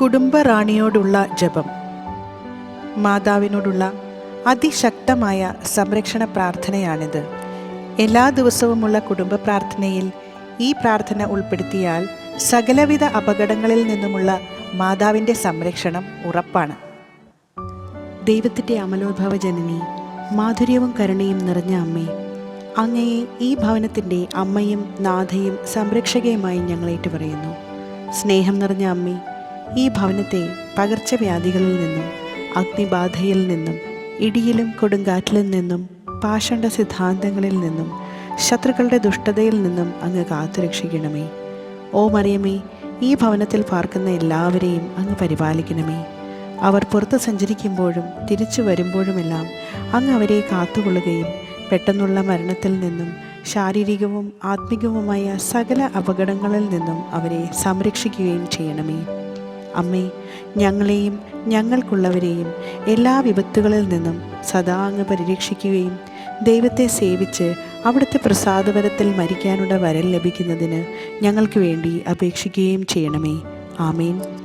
കുടുംബറാണിയോടുള്ള ജപം. മാതാവിനോടുള്ള അതിശക്തമായ സംരക്ഷണ പ്രാർത്ഥനയാണിത്. എല്ലാ ദിവസവുമുള്ള കുടുംബ പ്രാർത്ഥനയിൽ ഈ പ്രാർത്ഥന ഉൾപ്പെടുത്തിയാൽ സകലവിധ അപകടങ്ങളിൽ നിന്നുമുള്ള മാതാവിന്റെ സംരക്ഷണം ഉറപ്പാണ്. ദൈവത്തിന്റെ അമലോദ്ഭവ ജനനി മാധുര്യവും കരുണയും നിറഞ്ഞ അമ്മേ അങ്ങയെ ഈ ഭവനത്തിന്റെ അമ്മയും നാഥയും സംരക്ഷകയുമായി ഞങ്ങൾ ഏറ്റുപറയുന്നു. സ്നേഹം നിറഞ്ഞ അമ്മേ ഈ ഭവനത്തെ പകർച്ചവ്യാധികളിൽ നിന്നും അഗ്നിബാധയിൽ നിന്നും ഇടിയിലും കൊടുങ്കാറ്റിലും നിന്നും പാഷണ്ട സിദ്ധാന്തങ്ങളിൽ നിന്നും ശത്രുക്കളുടെ ദുഷ്ടതയിൽ നിന്നും അങ്ങ് കാത്തുരക്ഷിക്കണമേ. ഓ മറിയമേ ഈ ഭവനത്തിൽ പാർക്കുന്ന എല്ലാവരെയും അങ്ങ് പരിപാലിക്കണമേ. അവർ പുറത്ത് സഞ്ചരിക്കുമ്പോഴും തിരിച്ചു വരുമ്പോഴുമെല്ലാം അങ്ങ് അവരെ കാത്തുകൊള്ളുകയും പെട്ടെന്നുള്ള മരണത്തിൽ നിന്നും ശാരീരികവും ആത്മികവുമായ സകല അപകടങ്ങളിൽ നിന്നും അവരെ സംരക്ഷിക്കുകയും ചെയ്യണമേ. അമ്മേ ഞങ്ങളെയും ഞങ്ങൾക്കുള്ളവരെയും എല്ലാ വിപത്തുകളിൽ നിന്നും സദാ അങ്ങ് പരിരക്ഷിക്കുകയും ദൈവത്തെ സേവിച്ച് അവിടുത്തെ പ്രസാദപരത്തിൽ മരിക്കാനുള്ള വരം ലഭിക്കുന്നതിന് ഞങ്ങൾക്ക് വേണ്ടി അപേക്ഷിക്കുകയും ചെയ്യണമേ. ആമേൻ.